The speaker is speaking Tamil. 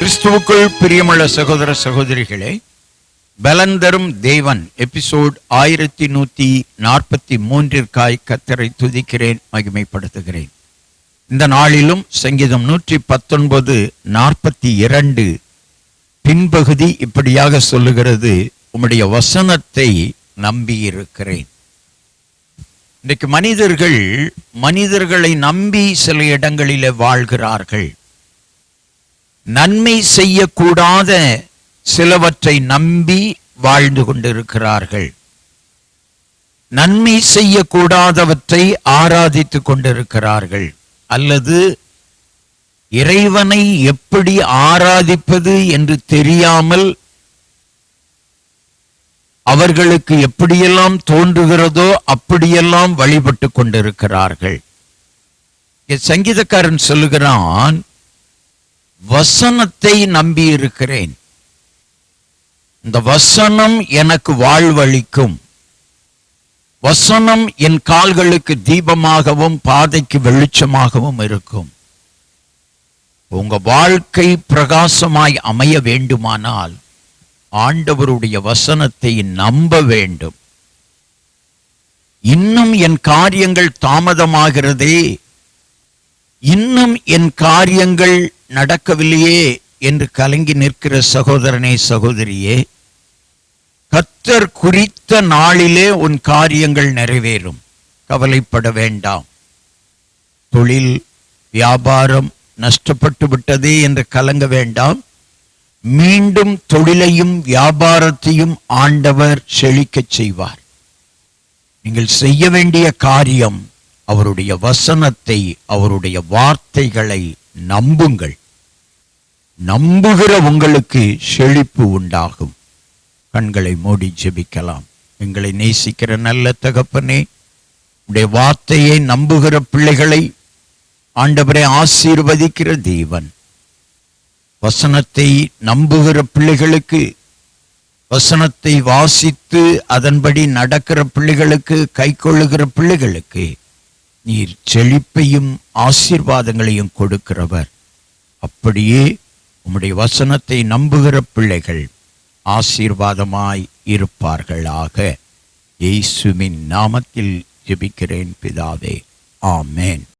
கிறிஸ்துவுக்குள் பிரியமுள்ள சகோதர சகோதரிகளே பலந்தரும் தேவன். எபிசோட் ஆயிரத்தி நூத்தி நாற்பத்தி மூன்றிற்காய் கத்தரை துதிக்கிறேன் மகிமைப்படுத்துகிறேன். இந்த நாளிலும் சங்கீதம் நூற்றி பத்தொன்பது நாற்பத்தி இரண்டு பின்பகுதி இப்படியாக சொல்லுகிறது உம்முடைய வசனத்தை நம்பியிருக்கிறேன். இன்றைக்கு மனிதர்கள் மனிதர்களை நம்பி சில இடங்களிலே வாழ்கிறார்கள். நன்மை செய்யக்கூடாத சிலவற்றை நம்பி வாழ்ந்து கொண்டிருக்கிறார்கள். நன்மை செய்யக்கூடாதவற்றை ஆராதித்துக் கொண்டிருக்கிறார்கள். அல்லது இறைவனை எப்படி ஆராதிப்பது என்று தெரியாமல் அவர்களுக்கு எப்படியெல்லாம் தோன்றுகிறதோ அப்படியெல்லாம் வழிபட்டு கொண்டிருக்கிறார்கள். சங்கீதக்காரன் சொல்லுகிறான் வசனத்தை நம்பி இருக்கிறேன் இந்த வசனம் எனக்கு வாழ்வளிக்கும். வசனம் என் கால்களுக்கு தீபமாகவும் பாதைக்கு வெளிச்சமாகவும் இருக்கும். உங்க வாழ்க்கை பிரகாசமாய் அமைய வேண்டுமானால் ஆண்டவருடைய வசனத்தை நம்ப வேண்டும். இன்னும் என் காரியங்கள் தாமதமாகிறதே இன்னும் என் காரியங்கள் நடக்கவில்லையே என்று கலங்கி நிற்கிற சகோதரனே சகோதரியே கத்தர் குறித்த நாளிலே உன் காரியங்கள் நிறைவேறும். கவலைப்பட வேண்டாம். தொழில் வியாபாரம் நஷ்டப்பட்டு விட்டதே என்று கலங்க வேண்டாம். மீண்டும் தொழிலையும் வியாபாரத்தையும் ஆண்டவர் செழிக்கச் செய்வார். நீங்கள் செய்ய வேண்டிய காரியம் அவருடைய வசனத்தை அவருடைய வார்த்தைகளை நம்புங்கள். நம்புகிற உங்களுக்கு செழிப்பு உண்டாகும். கண்களை மூடி ஜெபிக்கலாம். எங்களை நேசிக்கிற நல்ல தகப்பனே உடைய வார்த்தையை நம்புகிற பிள்ளைகளை ஆண்டவரை ஆசீர்வதிக்கிற தேவன். வசனத்தை நம்புகிற பிள்ளைகளுக்கு வசனத்தை வாசித்து அதன்படி நடக்கிற பிள்ளைகளுக்கு கை கொள்ளுகிற பிள்ளைகளுக்கு நீர் செழிப்பையும் ஆசீர்வாதங்களையும் கொடுக்கிறவர். அப்படியே உம்முடைய வசனத்தை நம்புகிற பிள்ளைகள் ஆசீர்வாதமாய் இருப்பார்களாக. இயேசுவின் நாமத்தில் ஜெபிக்கிறேன் பிதாவே. ஆமேன்.